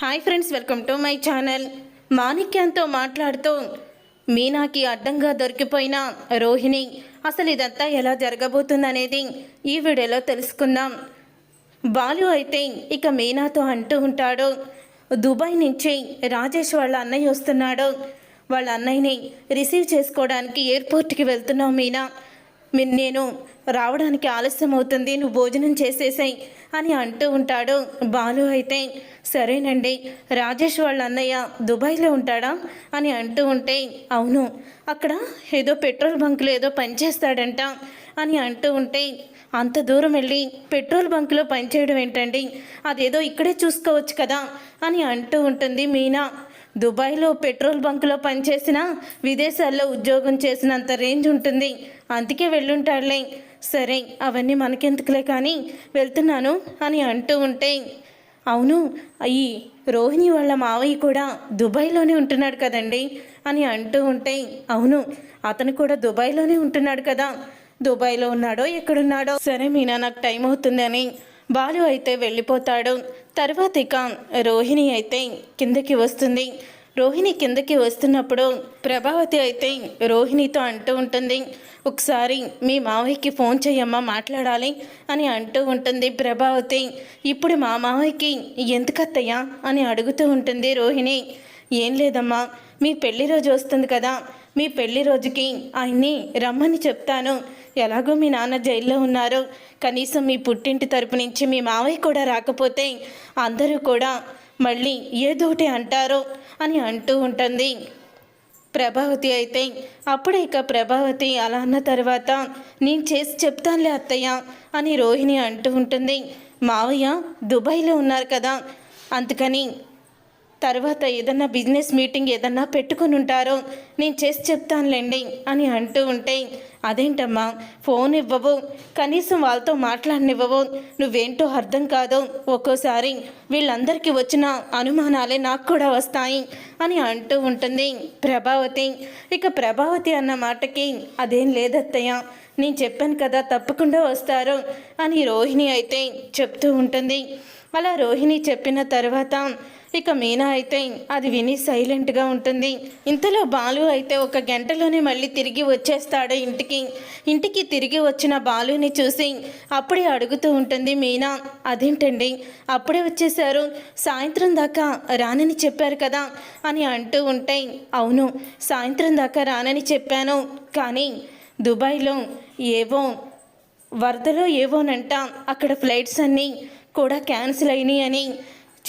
Hi friends welcome to my channel. మాణిక్యంతో మాట్లాడుతూ మీనాకి అడ్డంగా దొరికిపోయిన రోహిణి అసలు ఇదంతా ఎలా జరగబోతుందనేది ఈ వీడియోలో తెలుసుకుందాం. బాలు అయితే ఇక మీనాతో అంటూ ఉంటాడు దుబాయ్ నుంచి రాజేష్ వాళ్ళ అన్నయ్య వస్తున్నాడు. వాళ్ళ అన్నయ్యని రిసీవ్ చేసుకోవడానికి ఎయిర్పోర్ట్కి వెళ్తున్నావు మీనా. మీ- నేను రావడానికి ఆలస్యం అవుతుంది నువ్వు భోజనం చేసేసాయి. అని అంటూ ఉంటాడు. బాలు అయితే సరేనండి రాజేష్ వాళ్ళ అన్నయ్య దుబాయ్లో ఉంటాడా? అని అంటూ ఉంటే అవును అక్కడ ఏదో పెట్రోల్ బంక్లో ఏదో పనిచేస్తాడంట అని అంటూ ఉంటే అంత దూరం వెళ్ళి పెట్రోల్ బంక్లో పనిచేయడం ఏంటండి? అదేదో ఇక్కడే చూసుకోవచ్చు కదా? అని అంటూ ఉంటుంది మీనా. దుబాయ్లో పెట్రోల్ బంకులో పనిచేసిన విదేశాల్లో ఉద్యోగం చేసినంత రేంజ్ ఉంటుంది. అందుకే వెళ్ళుంటాడులే. సరే అవన్నీ మనకెందుకులే కానీ వెళ్తున్నాను అని అంటూ ఉంటే అవును ఈ రోహిణి వాళ్ళ మావయ్య కూడా దుబాయ్లోనే ఉంటున్నాడు కదండి అని అంటూ ఉంటే అవును అతను కూడా దుబాయ్లోనే ఉంటున్నాడు కదా దుబాయ్లో ఉన్నాడో ఎక్కడున్నాడో. సరే మీనా నాకు టైం అవుతుందని బాలు అయితే వెళ్ళిపోతాడు. తర్వాత ఇక రోహిణి అయితే కిందకి వస్తుంది. రోహిణి కిందకి వస్తున్నప్పుడు ప్రభావతి అయితే రోహిణితో అంటూ ఉంటుంది ఒకసారి మీ మావయ్యకి ఫోన్ చేయమ్మా మాట్లాడాలి అని అంటూ ఉంటుంది ప్రభావతి. ఇప్పుడు మా మావయ్యకి ఎందుకత్తయ్యా అని అడుగుతూ ఉంటుంది రోహిణి. ఏం లేదమ్మా మీ పెళ్ళి రోజు వస్తుంది కదా మీ పెళ్ళి రోజుకి ఆయన్ని రమ్మని చెప్తాను. ఎలాగో మీ నాన్న జైల్లో ఉన్నారు. కనీసం మీ పుట్టింటి తరపు నుంచి మీ మావయ్య కూడా రాకపోతే అందరూ కూడా మళ్ళీ ఏదోటి అంటారు అని అంటూ ఉంటుంది. ప్రభావతి అయితే అప్పుడే ఇక ప్రభావతి అలా అన్న తర్వాత నేను చేసి చెప్తానులే అత్తయ్య అని రోహిణి అంటూ ఉంటుంది. మావయ్య దుబాయ్లో ఉన్నారు కదా అందుకని తర్వాత ఏదన్నా బిజినెస్ మీటింగ్ ఏదన్నా పెట్టుకుని ఉంటారో నేను చేసి చెప్తానులేండి అని అంటూ ఉంటే అదేంటమ్మా ఫోన్ ఇవ్వవు కనీసం వాళ్ళతో మాట్లాడనివ్వవు నువ్వేంటో అర్థం కాదు ఒక్కోసారి వీళ్ళందరికీ వచ్చిన అనుమానాలే నాకు కూడా వస్తాయి అని అంటూ ఉంటుంది ప్రభావతి. ఇక ప్రభావతి అన్న మాటకి అదేం లేదత్తయ్య నేను చెప్పాను కదా తప్పకుండా వస్తారు అని రోహిణి అయితే చెప్తూ ఉంటుంది. అలా రోహిణి చెప్పిన తర్వాత ఇక మీనా అయితే అది విని సైలెంట్గా ఉంటుంది. ఇంతలో బాలు అయితే ఒక గంటలోనే మళ్ళీ తిరిగి వచ్చేస్తాడు ఇంటికి. ఇంటికి తిరిగి వచ్చిన బాలుని చూసి అప్పుడే అడుగుతూ ఉంటుంది మీనా అదేంటండి? అప్పుడే వచ్చేసారు సాయంత్రం దాకా రానని చెప్పారు కదా అని అంటూ ఉంటే అవును సాయంత్రం దాకా రానని చెప్పాను. కానీ దుబాయ్లో ఏవో వరదలో ఏవోనంట. అక్కడ ఫ్లైట్స్ అన్నీ కూడా క్యాన్సిల్ అయినాయి అని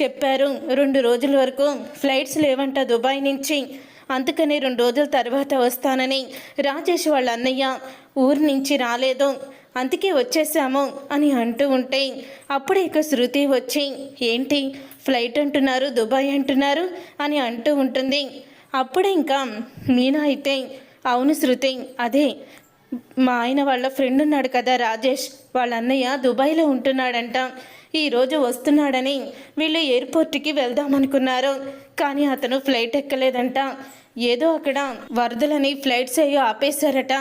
చెప్పారు. రెండు రోజుల వరకు ఫ్లైట్స్ లేవంట దుబాయ్ నుంచి. అందుకని రెండు రోజుల తర్వాత వస్తానని రాజేష్ వాళ్ళ అన్నయ్య ఊరు నుంచి రాలేదు. అందుకే వచ్చేసాము అని అంటూ ఉంటే అప్పుడే ఇక శృతి వచ్చి ఏంటి ఫ్లైట్ అంటున్నారు దుబాయ్ అంటున్నారు? అని అంటూ ఉంటుంది. అప్పుడే ఇంకా మీనా అయితే అవును శృతి అదే. మా ఆయన వాళ్ళ ఫ్రెండ్ ఉన్నాడు కదా రాజేష్ వాళ్ళ అన్నయ్య దుబాయ్లో ఉంటున్నాడంట. ఈరోజు వస్తున్నాడని వీళ్ళు ఎయిర్పోర్ట్కి వెళ్దామనుకున్నారు. కానీ అతను ఫ్లైట్ ఎక్కలేదంట. ఏదో అక్కడ వరదలని ఫ్లైట్స్ అయ్యో ఆపేశారట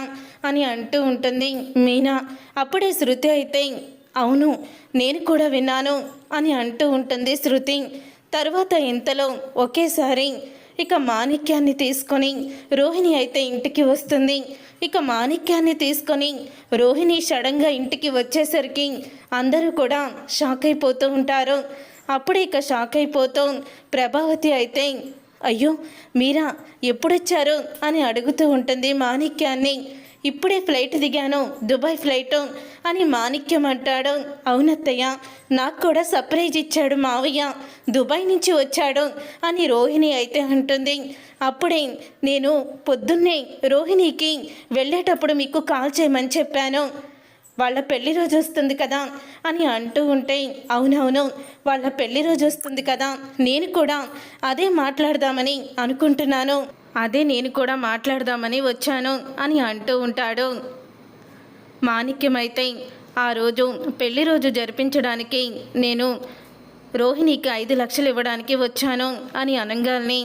అని అంటూ ఉంటుంది మీనా. అప్పుడే శృతి అయితే అవును నేను కూడా విన్నాను అని అంటూ ఉంటుంది శృతి. తర్వాత ఇంతలో ఒకేసారి ఇక మాణిక్యాన్ని తీసుకొని రోహిణి అయితే ఇంటికి వస్తుంది. ఇక మాణిక్యాన్ని తీసుకొని రోహిణి సడన్గా ఇంటికి వచ్చేసరికి అందరూ కూడా షాక్ అయిపోతూ ఉంటారు. అప్పుడు ఇక షాక్ అయిపోతూ ప్రభావతి అయితే అయ్యో మీరా ఎప్పుడొచ్చారు? అని అడుగుతూ ఉంటుంది మాణిక్యాన్ని. ఇప్పుడే ఫ్లైట్ దిగాను దుబాయ్ ఫ్లైట్ అని మాణిక్యం అంటాడు. అవునత్తయ్య నాకు కూడా సర్ప్రైజ్ ఇచ్చాడు మావయ్య. దుబాయ్ నుంచి వచ్చాడు అని రోహిణి అయితే అంటుంది. అప్పుడే నేను పొద్దున్నే రోహిణికి వెళ్ళేటప్పుడు మీకు కాల్ చేయమని చెప్పాను. వాళ్ళ పెళ్ళి రోజు వస్తుంది కదా అని అంటూ ఉంటే అవునవును వాళ్ళ పెళ్ళి రోజు వస్తుంది కదా నేను కూడా అదే మాట్లాడదామని అనుకుంటున్నాను. అదే నేను కూడా మాట్లాడదామని వచ్చాను అని అంటూ ఉంటాడు. మాణిక్యమైతే ఆ రోజు పెళ్ళి రోజు జరిపించడానికి నేను రోహిణికి ఐదు లక్షలు ఇవ్వడానికి వచ్చాను అని అనగానే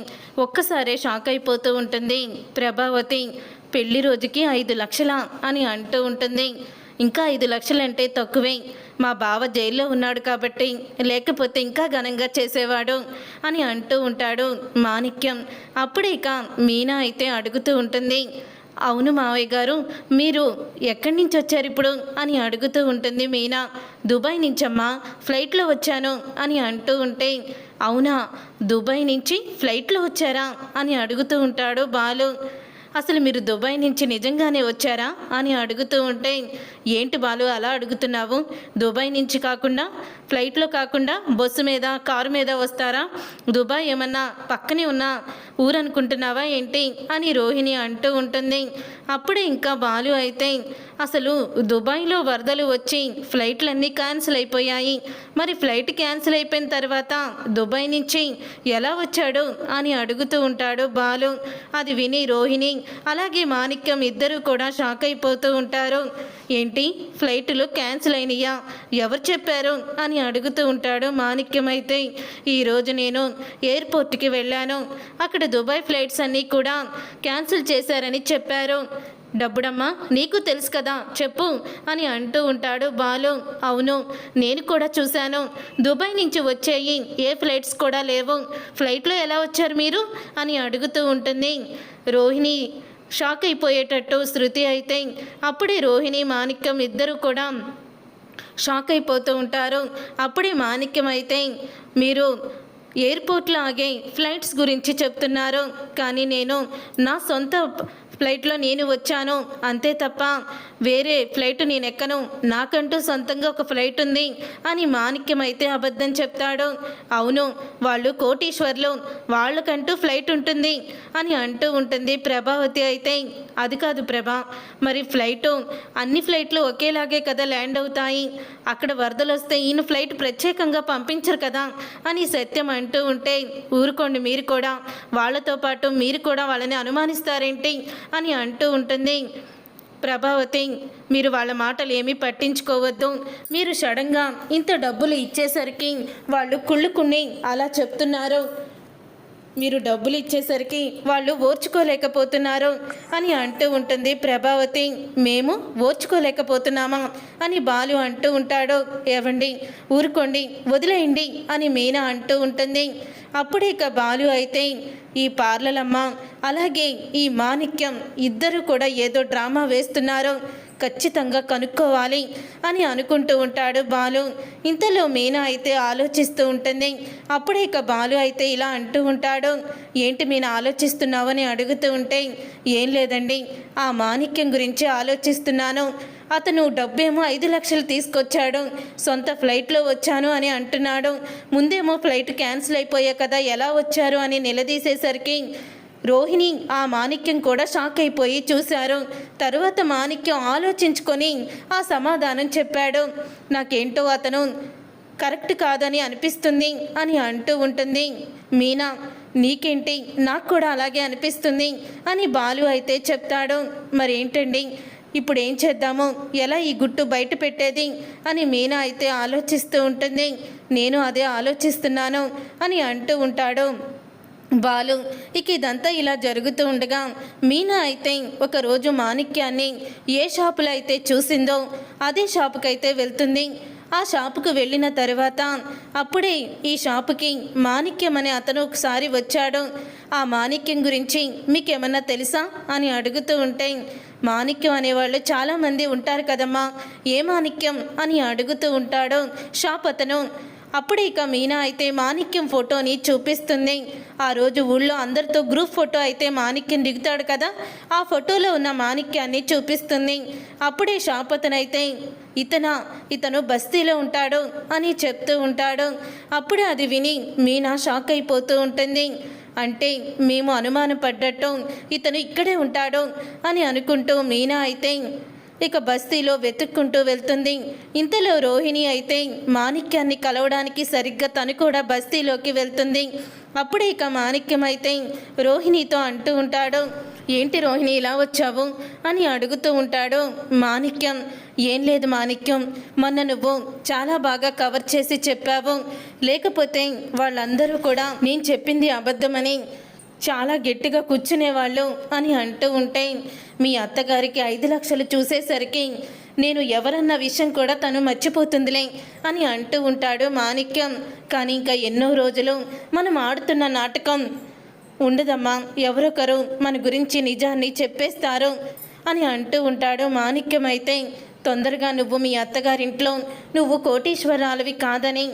ఒక్కసారే షాక్ అయిపోతూ ఉంటుంది. ప్రభావతి పెళ్ళి రోజుకి ఐదు లక్షల అని అంటూ ఉంటుంది. ఇంకా ఐదు లక్షలంటే తక్కువే. మా బావ జైల్లో ఉన్నాడు కాబట్టి లేకపోతే ఇంకా ఘనంగా చేసేవాడు అని అంటూ ఉంటాడు మాణిక్యం. అప్పుడే ఇక మీనా అయితే అడుగుతూ ఉంటుంది అవును మావయ్య గారు మీరు ఎక్కడి నుంచి వచ్చారు ఇప్పుడు? అని అడుగుతూ ఉంటుంది మీనా. దుబాయ్ నుంచమ్మా ఫ్లైట్లో వచ్చాను అని అంటూ ఉంటే అవునా దుబాయ్ నుంచి ఫ్లైట్లో వచ్చారా? అని అడుగుతూ ఉంటాడు బాలు. అసలు మీరు దుబాయ్ నుంచి నిజంగానే వచ్చారా అని అడుగుతూ ఉంటే ఏంటి బాలు అలా అడుగుతున్నావు? దుబాయ్ నుంచి కాకుండా ఫ్లైట్లో కాకుండా బస్సు మీద కారు మీద వస్తారా? దుబాయ్ ఏమన్నా పక్కనే ఉన్న ఊరు అనుకుంటున్నావా ఏంటి? అని రోహిణి అంటూ ఉంటుంది. అప్పుడే ఇంకా బాలు అయితే అసలు దుబాయ్లో వరదలు వచ్చి ఫ్లైట్లన్నీ క్యాన్సిల్ అయిపోయాయి. మరి ఫ్లైట్ క్యాన్సిల్ అయిపోయిన తర్వాత దుబాయ్ నుంచి ఎలా వచ్చాడు అని అడుగుతూ ఉంటాడు బాలు. అది విని రోహిణి అలాగే మాణిక్యం ఇద్దరు కూడా షాక్ అయిపోతూ ఉంటారు. ఏంటి? ఫ్లైట్లు క్యాన్సిల్ అయినయా? ఎవరు చెప్పారు? అని అడుగుతూ ఉంటాడు మాణిక్యం అయితే. ఈరోజు నేను ఎయిర్పోర్ట్కి వెళ్ళాను. అక్కడ దుబాయ్ ఫ్లైట్స్ అన్నీ కూడా క్యాన్సిల్ చేశారని చెప్పారు. డబ్బుడమ్మా నీకు తెలుసు కదా చెప్పు అని అంటూ ఉంటాడు బాలు. అవును నేను కూడా చూశాను. దుబాయ్ నుంచి వచ్చేయి ఏ ఫ్లైట్స్ కూడా లేవు. ఫ్లైట్లో ఎలా వచ్చారు మీరు? అని అడుగుతూ ఉంటుంది. రోహిణి షాక్ అయిపోయేటట్టు శృతి అయితే అప్పుడే రోహిణి మాణిక్యం ఇద్దరు కూడా షాక్ అయిపోతూ ఉంటారు. అప్పుడే మాణిక్యం అయితే మీరు ఎయిర్పోర్ట్లో ఆగే ఫ్లైట్స్ గురించి చెప్తున్నారు. కానీ నేను నా సొంత ఫ్లైట్లో నేను వచ్చాను. అంతే తప్ప వేరే ఫ్లైట్ నేను ఎక్కను. నాకంటూ సొంతంగా ఒక ఫ్లైట్ ఉంది అని మాణిక్యం అయితే అబద్ధం చెప్తాడు. అవును వాళ్ళు కోటీశ్వర్లు. వాళ్ళకంటూ ఫ్లైట్ ఉంటుంది అని అంటూ ఉంటుంది ప్రభావతి అయితే. అది కాదు ప్రభా మరి ఫ్లైటు అన్ని ఫ్లైట్లు ఒకేలాగే కదా ల్యాండ్ అవుతాయి. అక్కడ వరదలు వస్తే ఈయన ఫ్లైట్ ప్రత్యేకంగా పంపించరు కదా అని సత్యం అంటూ అంటూ ఉంటే ఊరుకోండి మీరు కూడా. వాళ్ళతో పాటు మీరు కూడా వాళ్ళని అనుమానిస్తారేంటి? అని అంటూ ఉంటుంది. ప్రభావతి మీరు వాళ్ళ మాటలు ఏమీ పట్టించుకోవద్దు. మీరు సడన్గా ఇంత డబ్బులు ఇచ్చేసరికి వాళ్ళు కుళ్ళుకుని అలా చెప్తున్నారు. మీరు డబ్బులు ఇచ్చేసరికి వాళ్ళు ఓర్చుకోలేకపోతున్నారు అని అంటూ ఉంటుంది ప్రభావతి. మేము ఓర్చుకోలేకపోతున్నామా అని బాలు అంటూ ఉంటాడు. ఏవండి? ఊరుకోండి వదిలేయండి అని మీనా అంటూ ఉంటుంది. అప్పుడే ఇక బాలు అయితే ఈ పార్లలమ్మ అలాగే ఈ మాణిక్యం ఇద్దరు కూడా ఏదో డ్రామా వేస్తున్నారు. ఖచ్చితంగా కనుక్కోవాలి అని అనుకుంటూ ఉంటాడు బాలు. ఇంతలో మీనా అయితే ఆలోచిస్తూ ఉంటుంది. అప్పుడే ఇక బాలు అయితే ఇలా అంటూ ఉంటాడు. ఏంటి మీనా ఆలోచిస్తున్నావని అడుగుతూ ఉంటే ఏం లేదండి ఆ మాణిక్యం గురించి ఆలోచిస్తున్నాను. అతను డబ్బేమో ఐదు లక్షలు తీసుకొచ్చాడు. సొంత ఫ్లైట్లో వచ్చాను అని అంటున్నాడు. ముందేమో ఫ్లైట్ క్యాన్సిల్ అయిపోయా కదా ఎలా వచ్చారు అని నిలదీసేసరికి రోహిణి ఆ మాణిక్యం కూడా షాక్ అయిపోయి చూశారు. తరువాత మాణిక్యం ఆలోచించుకొని ఆ సమాధానం చెప్పాడు. నాకేంటో అతను కరెక్ట్ కాదని అనిపిస్తుంది అని అంటూ ఉంటుంది. మీనా నీకేంటి? నాకు కూడా అలాగే అనిపిస్తుంది అని బాలు అయితే చెప్తాడు. మరేంటండి? ఇప్పుడు ఏం చేద్దాము? ఎలా ఈ గుట్టు బయట పెట్టేది? అని మీనా అయితే ఆలోచిస్తూ ఉంటుంది. నేను అదే ఆలోచిస్తున్నాను అని అంటూ ఉంటాడు. బాలు ఇక ఇదంతా ఇలా జరుగుతూ ఉండగా మీనా అయితే ఒకరోజు మాణిక్యాన్ని ఏ షాపులో అయితే చూసిందో అదే షాపుకైతే వెళ్తుంది. ఆ షాపుకు వెళ్ళిన తర్వాత అప్పుడే ఈ షాపుకి మాణిక్యం అనే అతను ఒకసారి వచ్చాడు. ఆ మాణిక్యం గురించి మీకేమన్నా తెలుసా? అని అడుగుతూ ఉంటే మాణిక్యం అనేవాళ్ళు చాలామంది ఉంటారు కదమ్మా ఏ మాణిక్యం? అని అడుగుతూ ఉంటాడు షాప్ అతను అప్పుడే ఇక మీనా అయితే మాణిక్యం ఫోటోని చూపిస్తుంది. ఆ రోజు ఊళ్ళో అందరితో గ్రూప్ ఫోటో అయితే మాణిక్యం దిగుతాడు కదా? ఆ ఫోటోలో ఉన్న మాణిక్యాన్ని చూపిస్తుంది. అప్పుడే షాప్ అతనైతే ఇతన ఇతను బస్తీలో ఉంటాడు అని చెప్తూ ఉంటాడు. అప్పుడే అది విని మీనా షాక్ అయిపోతూ ఉంటుంది. అంటే మేము అనుమానపడ్డట్టు ఇతను ఇక్కడే ఉంటాడు అని అనుకుంటూ మీనా అయితే ఇక బస్తీలో వెతుక్కుంటూ వెళ్తుంది. ఇంతలో రోహిణి అయితే మాణిక్యాన్ని కలవడానికి సరిగ్గా తను కూడా బస్తీలోకి వెళ్తుంది. అప్పుడే ఇక మాణిక్యం అయితే రోహిణితో అంటూ ఉంటాడు ఏంటి రోహిణి ఇలా వచ్చావు? అని అడుగుతూ ఉంటాడు మాణిక్యం. ఏం లేదు మాణిక్యం మొన్న నువ్వు చాలా బాగా కవర్ చేసి చెప్పావు. లేకపోతే వాళ్ళందరూ కూడా నేను చెప్పింది అబద్ధమని చాలా గట్టిగా కూర్చునేవాళ్ళు అని అంటూ ఉంటే మీ అత్తగారికి ఐదు లక్షలు చూసేసరికి నేను ఎవరన్న విషయం కూడా తను మర్చిపోతుందిలే అని అంటూ ఉంటాడు మాణిక్యం. కానీ ఇంకా ఎన్నో రోజులు మనం ఆడుతున్న నాటకం ఉండదమ్మా ఎవరొకరు మన గురించి నిజాన్ని చెప్పేస్తారు అని అంటూ ఉంటాడు మాణిక్యం అయితే. తొందరగా నువ్వు మీ అత్తగారింట్లో నువ్వు కోటీశ్వరాలవి కాదని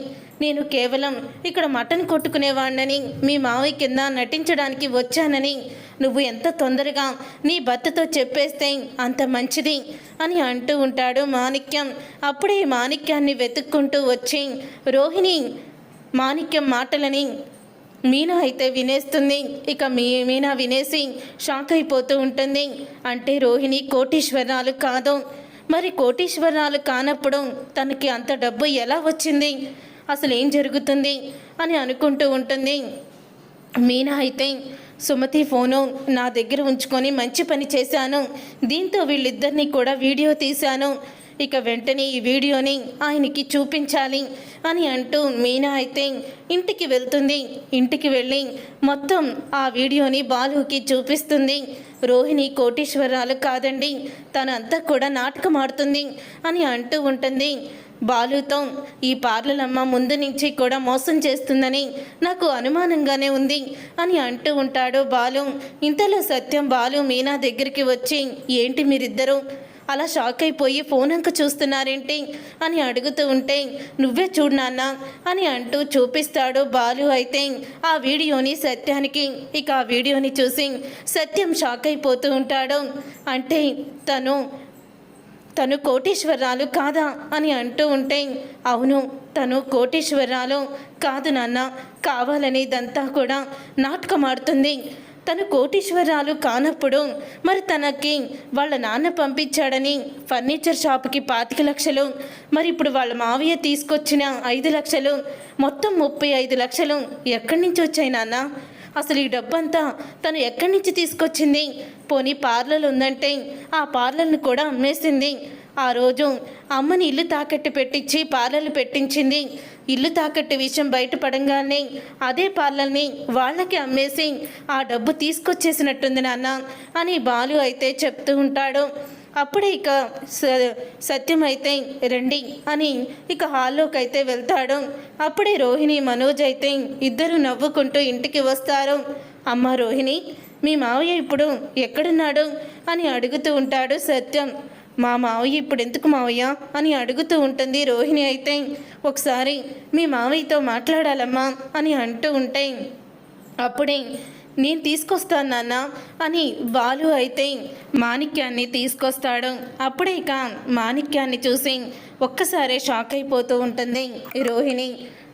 నేను కేవలం ఇక్కడ మటన్ కొట్టుకునేవాడినని మీ మావయ్య కింద నటించడానికి వచ్చానని నువ్వు ఎంత తొందరగా నీ భర్తతో చెప్పేస్తే అంత మంచిది అని అంటూ ఉంటాడు మాణిక్యం. అప్పుడే మాణిక్యాన్ని వెతుక్కుంటూ వచ్చి రోహిణి మాణిక్యం మాటలని మీనా అయితే వినేస్తుంది. ఇక మీ మీనా వినేసి షాక్ అయిపోతూ ఉంటుంది. అంటే రోహిణి కోటీశ్వరాలు కాదు. మరి కోటీశ్వరాలు కానప్పుడు తనకి అంత డబ్బు ఎలా వచ్చింది? అసలు ఏం జరుగుతుంది? అని అనుకుంటూ ఉంటుంది. మీనా అయితే సుమతి ఫోను నా దగ్గర ఉంచుకొని మంచి పని చేశాను. దీంతో వీళ్ళిద్దరినీ కూడా వీడియో తీశాను. ఇక వెంటనే ఈ వీడియోని ఆయనకి చూపించాలి అని అంటూ మీనా అయితే ఇంటికి వెళ్తుంది. ఇంటికి వెళ్ళి మొత్తం ఆ వీడియోని బాలుకి చూపిస్తుంది. రోహిణి కోటీశ్వరాలు కాదండి తనంతా కూడా నాటకం ఆడుతుంది అని అంటూ ఉంటుంది. బాలుతో ఈ పార్లలమ్మ ముందు నుంచి కూడా మోసం చేస్తుందని నాకు అనుమానంగానే ఉంది అని అంటూ ఉంటాడు బాలు. ఇంతలో సత్యం బాలు మీనా దగ్గరికి వచ్చి ఏంటి మీరిద్దరూ? అలా షాక్ అయిపోయి ఫోన్ అంక చూస్తున్నారేంటి అని అడుగుతూ ఉంటే నువ్వే చూడు నాన్న అని అంటూ చూపిస్తాడు బాలు అయితే. ఆ వీడియోని సత్యానికి ఇక ఆ వీడియోని చూసి సత్యం షాక్ అయిపోతూ ఉంటాడు. అంటే తను తను కోటీశ్వరాలు కాదా అని అంటూ ఉంటే అవును తను కోటీశ్వరాలు కాదు నాన్న కావాలనేదంతా కూడా నాటకం ఆడుతుంది. తను కోటీశ్వరాలు కానప్పుడు మరి తనకి వాళ్ళ నాన్న పంపించాడని ఫర్నిచర్ షాప్కి పాతిక లక్షలు మరి ఇప్పుడు వాళ్ళ మావయ్య తీసుకొచ్చిన ఐదు లక్షలు మొత్తం ముప్పై ఐదు లక్షలు ఎక్కడి నుంచి వచ్చాయి నాన్న? అసలు ఈ డబ్బంతా తను ఎక్కడి నుంచి తీసుకొచ్చింది? పోనీ పార్లర్ ఉందంటే ఆ పార్లర్ని కూడా అమ్మేసింది. ఆ రోజు అమ్మని ఇల్లు తాకట్టు పెట్టించి పాలలు పెట్టించింది. ఇల్లు తాకట్టు విషయం బయటపడంగానే అదే పాలల్ని వాళ్ళకి అమ్మేసి ఆ డబ్బు తీసుకొచ్చేసినట్టుంది నాన్న అని బాలు అయితే చెప్తూ ఉంటాడు. అప్పుడే ఇక స- సత్యం అయితే రండి అని ఇక హాల్లోకి అయితే వెళ్తాడు. అప్పుడే రోహిణి మనోజ్ అయితే ఇద్దరు నవ్వుకుంటూ ఇంటికి వస్తారు. అమ్మ రోహిణి మీ మావయ్య ఇప్పుడు ఎక్కడున్నాడు? అని అడుగుతూ ఉంటాడు సత్యం. మా మావయ్య ఇప్పుడు ఎందుకు మావయ్య అని అడుగుతూ ఉంటుంది రోహిణి అయితే. ఒకసారి మీ మావయ్యతో మాట్లాడాలమ్మా అని అంటూ ఉంటే అప్పుడే నేను తీసుకొస్తాను నాన్న అని బాలు అయితే మాణిక్యాన్ని తీసుకొస్తాడు. అప్పుడే ఇక మాణిక్యాన్ని చూసి ఒక్కసారే షాక్ అయిపోతూ ఉంటుంది. రోహిణి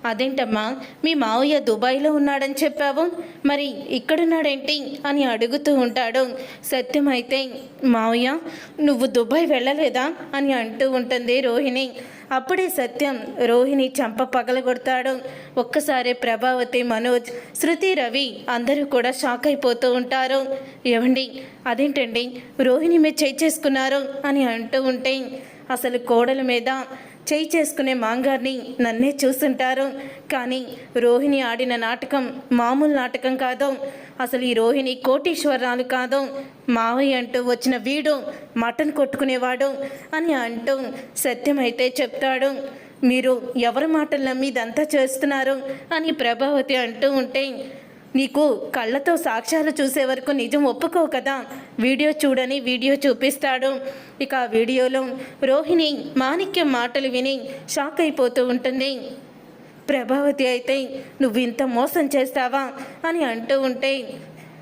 అదేంటమ్మా మీ మావయ్య దుబాయ్లో ఉన్నాడని చెప్పావు? మరి ఇక్కడున్నాడేంటి అని అడుగుతూ ఉంటాడు. సత్యం అయితే మావయ్య నువ్వు దుబాయ్ వెళ్ళలేదా అని అంటూ ఉంటుంది రోహిణి. అప్పుడే సత్యం రోహిణి చంప పగలగొడతాడు. ఒక్కసారి ప్రభావతి మనోజ్ శృతి రవి అందరూ కూడా షాక్ అయిపోతూ ఉంటారు. ఏమండి అదేంటండి రోహిణి మీద చేసుకున్నారు అని అంటూ ఉంటే అసలు కోడల మీద చేయి చేసుకునే మాంగారిని నన్నే చూస్తుంటారు. కానీ రోహిణి ఆడిన నాటకం మామూలు నాటకం కాదు. అసలు ఈ రోహిణి కోటీశ్వరాలు కాదు. మావయ్య అంటూ వచ్చిన వీడు మటన్ కొట్టుకునేవాడు అని అంటూ సత్యమైతే చెప్తాడు. మీరు ఎవరి మాటలు నమ్మి ఇదంతా చేస్తున్నారు అని ప్రభావతి అంటూ ఉంటే నీకు కళ్ళతో సాక్ష్యాలు చూసే వరకు నిజం ఒప్పుకో కదా? వీడియో చూడని వీడియో చూపిస్తాడు. ఇక ఆ వీడియోలో రోహిణి మాణిక్యం మాటలు విని షాక్ అయిపోతూ ఉంటుంది. ప్రభావతి అయితే నువ్వు ఇంత మోసం చేస్తావా? అని అంటూ ఉంటే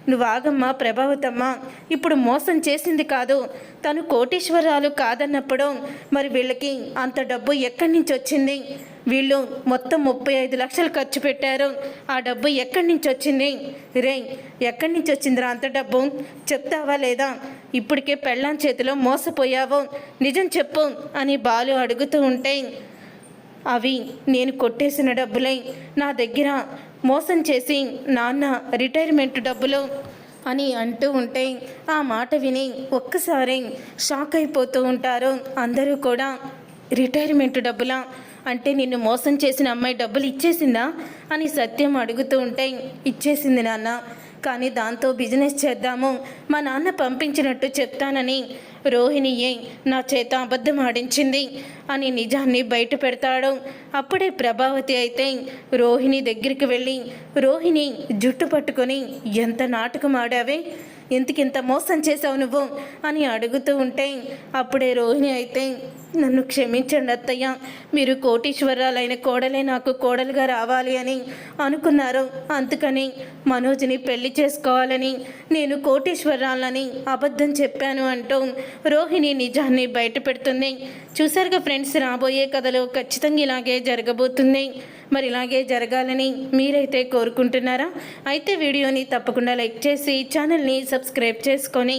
నువ్వు ఆగమ్మా ప్రభావతమ్మా. ఇప్పుడు మోసం చేసింది కాదు. తను కోటీశ్వరాలు కాదన్నప్పుడు మరి వీళ్ళకి అంత డబ్బు ఎక్కడి నుంచి వచ్చింది? వీళ్ళు మొత్తం ముప్పై ఐదు లక్షలు ఖర్చు పెట్టారు. ఆ డబ్బు ఎక్కడి నుంచి వచ్చింది? రే ఎక్కడి నుంచి వచ్చిందిరా అంత డబ్బు? చెప్తావా లేదా? ఇప్పటికే పెళ్ళాం చేతిలో మోసపోయావు. నిజం చెప్పు అని బాలు అడుగుతూ ఉంటే అవి నేను కొట్టేసిన డబ్బులై నా దగ్గర. మోసం చేసి నాన్న రిటైర్మెంట్ డబ్బులు అని అంటూ ఉంటే ఆ మాట విని ఒక్కసారి షాక్ అయిపోతూ ఉంటారు. అందరూ కూడా రిటైర్మెంట్ డబ్బులా? అంటే నిన్ను మోసం చేసిన అమ్మాయి డబ్బులు ఇచ్చేసిందా? అని సత్యం అడుగుతూ ఉంటే ఇచ్చేసింది నాన్న. కానీ దాంతో బిజినెస్ చేద్దాము. మా నాన్న పంపించినట్టు చెప్తానని రోహిణియే నా చేత అబద్ధం ఆడించింది అని నిజాన్ని బయట పెడతాడు. అప్పుడే ప్రభావతి అయితే రోహిణి దగ్గరికి వెళ్ళి రోహిణి జుట్టు పట్టుకొని ఎంత నాటకం ఆడావే? ఇంతకింత మోసం చేసావు నువ్వు? అని అడుగుతూ ఉంటే అప్పుడే రోహిణి అయితే నన్ను క్షమించండి అత్తయ్య. మీరు కోటీశ్వరాలైన కోడలే నాకు కోడలుగా రావాలి అని అనుకున్నారు. అందుకని మనోజ్ని పెళ్ళి చేసుకోవాలని నేను కోటీశ్వరాలని అబద్ధం చెప్పాను అంటూ రోహిణి నిజాన్ని బయట పెడుతుంది చూసారుగా ఫ్రెండ్స్ రాబోయే కథలో ఖచ్చితంగా ఇలాగే జరగబోతుంది మరి ఇలాగే జరగాలని మీరైతే కోరుకుంటున్నారా? అయితే వీడియోని తప్పకుండా లైక్ చేసి ఛానల్ని సబ్స్క్రైబ్ చేసుకొని